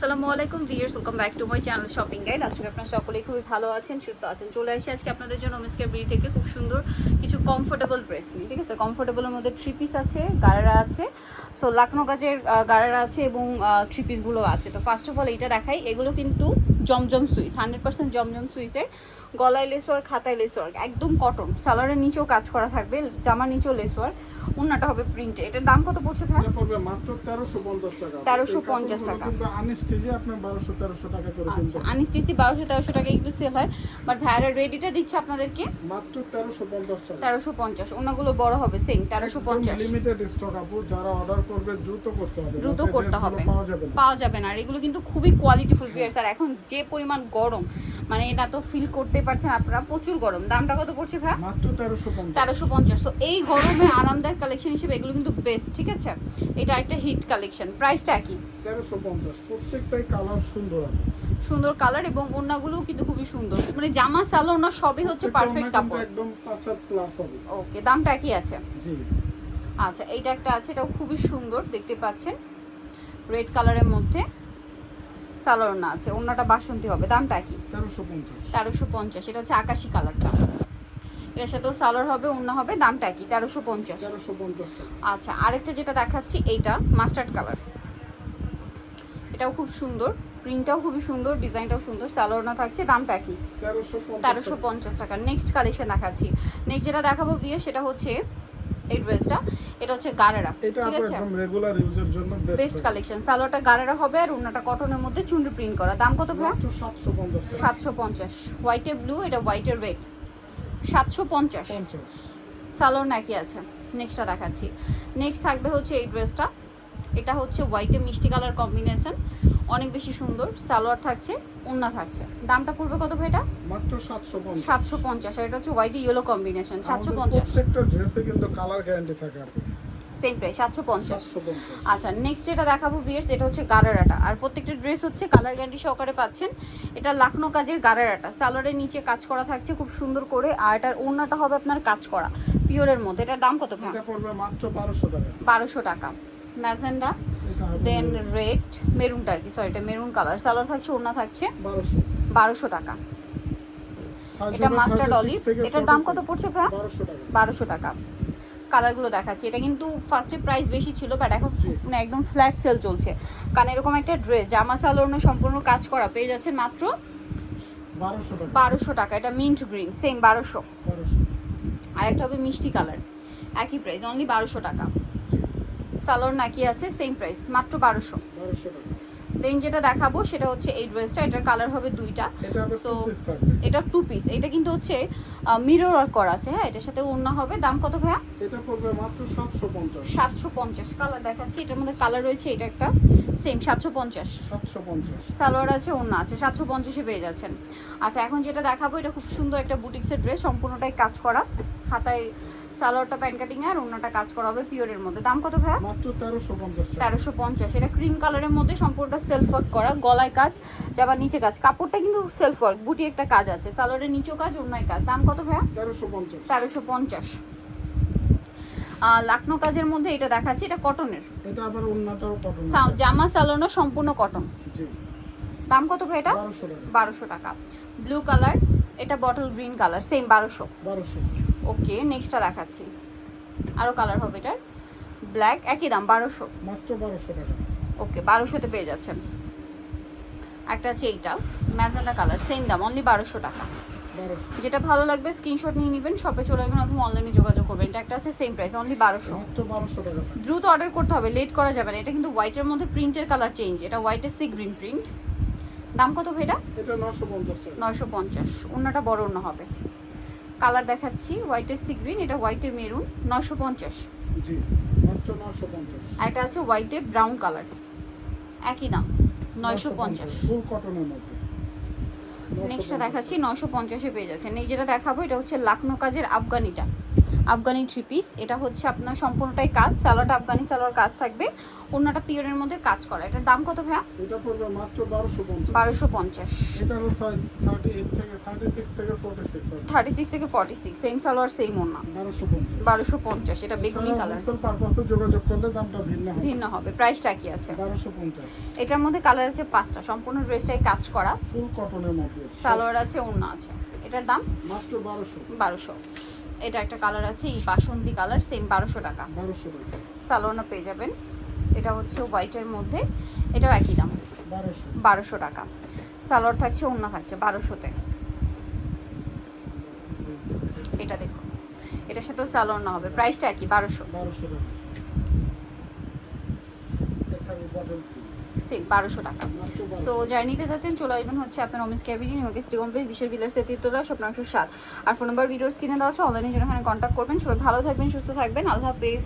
আসসালামু আলাইকুম viewers welcome back to my channel shopping guide আজকে আপনারা সকলেই খুবই ভালো আছেন, সুস্থ আছেন। চলে আসি আজকে আপনাদের জন্য মিসকে বিড়ি থেকে খুব সুন্দর কিছু কমফোর্টেবল ড্রেস নিয়ে, ঠিক আছে? কমফোর্টেবলের মধ্যে থ্রি পিস আছে গাড়ারা আছে। সো লাকনো কাজের গাড়ারা আছে এবং থ্রি পিসগুলো আছে। তো ফার্স্ট অফ অল এইটা দেখাই, এগুলো কিন্তু জমজম সুইস হান্ড্রেড পার্সেন্ট জমজম সুইসের। গলায় লেস ওয়ার্ক খাতায় লেস ওয়ার্ক একদম কটন সালোয়ারের নিচেও কাজ করা থাকবে জামার নিচেও লেস ওয়ার্ক অন্যটা হবে প্রিন্টে এটার দাম কত পড়ছে ভাই পড়বে মাত্র 1350 টাকা। 1350 টাকা। কিন্তু আনস্টিচে আপনি 1200 1300 টাকা করে আচ্ছা কিনতে আনিসটিসি বারোশো তেরোশো টাকা একটু সেল হয়। বাট ভাইয়ারা রেডিটা দিচ্ছে আপনাদেরকে। মাত্র 1350 টাকা। তেরোশো পঞ্চাশ। অন্যগুলো বড় হবে সেম তেরোশো পঞ্চাশ। লিমিটেড স্টক আপু। যারা অর্ডার করবে দ্রুত করতে হবে। দ্রুত করতে হবে। পাওয়া যাবে না। পাওয়া যাবে না। আর এগুলো কিন্তু খুবই কোয়ালিটিফুল ভিয়ার্স আর এখন যে পরিমাণ গরম মানে এটা তো ফিল করতে পারছেন আপনারা। প্রচুর গরম। দামটা কত পড়ছে ভাই? মাত্র 1350 তেরোশো পঞ্চাশ। তো এই গরমে আরামদায়ক কালেকশন হিসেবে এগুলো কিন্তু বেস্ট ঠিক আছে? এটা একটা হিট কালেকশন প্রাইসটা একই 1350 প্রত্যেকটাই কালার সুন্দর সুন্দর কালার এবং ওড়নাগুলো কিন্তু খুবই সুন্দর। মানে জামা সালো ওড়না সবই হচ্ছে পারফেক্ট কাপড়। একদম টাচার প্লাস হবে। ওকে দামটা একই আছে? জি। আচ্ছা এইটা একটা আছে এটাও খুবই সুন্দর দেখতে পাচ্ছেন। রেড কালারের মধ্যে। সালোয়ার না আছে অন্যটা বাসন্তী হবে দামটা কি? তেরোশো পঞ্চাশ। এটা হচ্ছে আকাশি কালারটা। এটার সাথেও সালোয়ার হবে অন্য হবে দামটা কি? তেরোশো পঞ্চাশ। 1350 টাকা। আচ্ছা আরেকটা যেটা দেখাচ্ছি এইটা মাস্টার্ড কালার। এটাও খুব সুন্দর প্রিন্টটাও খুবই সুন্দর ডিজাইনটাও সুন্দর সালোয়ার না থাকছে দামটা কি? তেরোশো পঞ্চাশ টাকা। নেক্সট কালেকশন দেখাচ্ছি। নেক্সট যেটা দেখাবো বিয়ে সেটা হচ্ছে এই ড্রেসটা এটা হচ্ছে গারেরা ঠিক আছে? একদম রেগুলার ইউজের জন্য বেস্ট কালেকশন সালোয়ারটা গারেরা হবে আর অন্যটা কটনের মধ্যে চুনরি প্রিন্ট করা। দাম কত মাত্র 750 টাকা। সাতশো পঞ্চাশ। হোয়াইটে ব্লু এটা হোয়াইটের রেড সাতশো পঞ্চাশ। 50 সালোয়ার নাকি আছে? নেক্সটটা দেখাচ্ছি। নেক্সট থাকবে হচ্ছে এই ড্রেসটা। এটা হচ্ছে হোয়াইটে মিষ্টি কালার কম্বিনেশন অনেক বেশি সুন্দর সালোয়ার থাকছে ওন্না থাকছে। দামটা পড়বে কত ভাই এটা? মাত্র 750 সাতশো পঞ্চাশ আর এটা হচ্ছে হোয়াইটে ইয়েলো কম্বিনেশন সাতশো আমাদের পঞ্চাশ। প্রত্যেকটা ড্রেসে কিন্তু কালার গ্যারান্টি থাকে সেম প্রাইস সাতশো পঞ্চাশ। 750 আচ্ছা নেক্সট যেটা দেখাবো বিয়ার্স এটা হচ্ছে গারারাটা। আর প্রত্যেকটা ড্রেস হচ্ছে কালার গ্যারান্টি সহকারে পাচ্ছেন। এটা লাকনো কাজের গারারাটা। সালোয়ারের নিচে কাজ করা থাকছে খুব সুন্দর করে আর এটার ওড়নাটা হবে আপনার কাজ করা পিওরের মধ্যে। এটার দাম কত ভাই? এটা পড়বে মাত্র 1200 টাকা। বারোশো টাকা। ম্যাজেন্ডা দেন রেড মেরুনটা আর কি সরি এটা মেরুন কালার সালোয়ার থাকছে ওড়না থাকছে 1200 বারোশো টাকা। এটা মাস্টার্ড অলিভ এটার দাম কত পড়ছে ভাই 1200 টাকা। বারোশো টাকা। কালারগুলো দেখাচ্ছি। এটা কিন্তু ফার্স্টে প্রাইস বেশি ছিল বাট এখন মানে একদম ফ্ল্যাট সেল চলছে। কারণ এরকম একটা ড্রেস জামা সালোয়ার সম্পূর্ণ কাজ করা পেয়ে যাচ্ছেন মাত্র 1200 টাকা। বারোশো টাকা। এটা মিন্ট গ্রিন সেম বারোশো। 1200 আর একটা হবে মিষ্টি কালার একই প্রাইস অনলি বারোশো টাকা। সালোয়ার নাকি আছে সেম প্রাইস মাত্র বারোশো। দেন যেটা দেখাবো সেটা হচ্ছে এই ড্রেসটা এটার কালার হবে দুইটা। থাকবে। এটা টু পিস এটা কিন্তু হচ্ছে মিরর ওয়ার্ক করা আছে হ্যাঁ এটার সাথে ওড়না হবে। দাম কত ভাইয়া? এটা পড়বে মাত্র 750 সাতশো পঞ্চাশ কালার দেখাচ্ছি এটার মধ্যে কালার রয়েছে এটা একটা সেম সাতশো পঞ্চাশ। 750 সালোয়ার আছে ওড়না আছে সাতশো পঞ্চাশে পেয়ে যাচ্ছেন। আচ্ছা এখন যেটা দেখাবো এটা খুব সুন্দর একটা বুটিক্সের ড্রেস সম্পূর্ণটাই কাজ করা। হাতায় সালোয়ারটা প্যান্ট কাটিং আর অন্যটা কাজ করা হবে পিওরের মধ্যে। দাম কত ভাইয়া? মাত্র 1350 টাকা। তেরোশো পঞ্চাশ। এটা ক্রিম কালারের মধ্যে সম্পূর্ণটা সেলফ ওয়ার্ক করা গলায় কাজ যাবার নিচে কাজ। কাপড়টা কিন্তু সেলফ ওয়ার্ক বুটি একটা কাজ আছে। সালোয়ারের নিচেও কাজ অন্যায় কাজ। দাম কত 1350 তেরোশো পঞ্চাশ। লাকনো কাজের মধ্যে এটা দেখাচ্ছি এটা কটনের এটা আবার ওন্নাটাও কটন জামা সালোনো সম্পূর্ণ কটন দাম কত ভাই এটা? 1200 টাকা। বারোশো টাকা। ব্লু কালার এটা বটল গ্রিন কালার সেম বারোশো। 1200 ওকে নেক্সটটা দেখাচ্ছি। আরও কালার হবে এটার। ব্ল্যাক একই দাম বারোশো। মাত্র 1200 টাকা। ওকে বারোশোতে পেয়ে যাচ্ছেন। একটা আছে এইটা ম্যাজেন্ডা কালার সেম দাম অনলি বারোশো টাকা। যেটা ভালো লাগবে স্ক্রিনশট নিয়ে নেবেন শপে চলে আসবেন অথবা অনলাইনে যোগাযোগ করবেন। এটা একটা আছে সেম প্রাইস অনলি বারোশো। মাত্র 1200 টাকা। দ্রুত অর্ডার করতে হবে লেট করা যাবে না। এটা কিন্তু হোয়াইটের মধ্যে প্রিন্টের কালার চেঞ্জ এটা হোয়াইটের সি গ্রিন প্রিন্ট দাম কত ভাইটা এটা 950 টাকা। নয়শো পঞ্চাশ। অন্যটা বড় অন্য হবে। কালার দেখাচ্ছি হোয়াইটের সি গ্রিন এটা হোয়াইটে মেরুন নয়শো পঞ্চাশ। 950 আর এটা আছে হোয়াইটে ব্রাউন কালার একই দাম নয়শো পঞ্চাশ। কটন এর মধ্যে। নেক্সটটা দেখাচ্ছি নশো পঞ্চাশে পেয়ে যাচ্ছে এই যেটা দেখাবো এটা হচ্ছে লাকনো কাজের আফগানিটা। আফগানি থ্রি পিস এটা হচ্ছে আপনার সম্পূর্ণটাই কাজ সালোয়ারটা আফগানি সালোয়ার কাজ থাকবে। অন্যটা পিওরের মধ্যে কাজ করা। এটার দাম কত ভাইয়া? এটা পড়বে মাত্র বারোশো পঞ্চাশ। বারোশো পঞ্চাশ। এটারও সাইজ থার্টি এইট থেকে থার্টি সিক্স থেকে ফোর্টি সিক্স থার্টি সিক্স থেকে forty six same salwar same ওনা বারোশো পঞ্চাশ। বারোশো পঞ্চাশ এটা বেগুনি কালার হোলসেল পারপাসে যোগাযোগ করলে দামটা ভিন্ন হবে। ভিন্ন হবে প্রাইসটা কি আছে। বারোশো পঞ্চাশ। এটার মধ্যে কালার আছে পাঁচটা সম্পূর্ণ ড্রেসটাই কাজ করা। ফুল কটনের মধ্যে। সালোয়ার আছে ওড়না আছে। এটার দাম? মাত্র বারোশো। বারোশো। এটা একটা কালার আছে এই বাসন্তী কালার সেম বারোশো টাকা। বারোশো টাকা। সালোয়ারও পেয়ে যাবেন। এটা হচ্ছে হোয়াইটের মধ্যে এটাও একই দাম। বারোশো। বারোশো টাকা। সালোয়ার থাকছে অন্য থাকছে বারোশোতে। এটা দেখো এটার সাথেও সালোয়ার না হবে। প্রাইসটা একই বারোশো। বারোশো টাকা। বারোশো টাকা। সো 1200 যাই নিতে চলে আসবেন হচ্ছে আপনার অমিস ক্যাবিনি নিউকে শ্রী কমপ্লেক্স বিশ্বের বিলার সেতিত্তলা স্বপ্নাংশ সাত আর ফোন নম্বর ভিডিওস কিনে দেওয়া আছে অনলাইনের জন্য এখানে কন্ট্যাক্ট করবেন। সবাই ভালো থাকবেন, সুস্থ থাকবেন। আল্লাহ হাফেজ।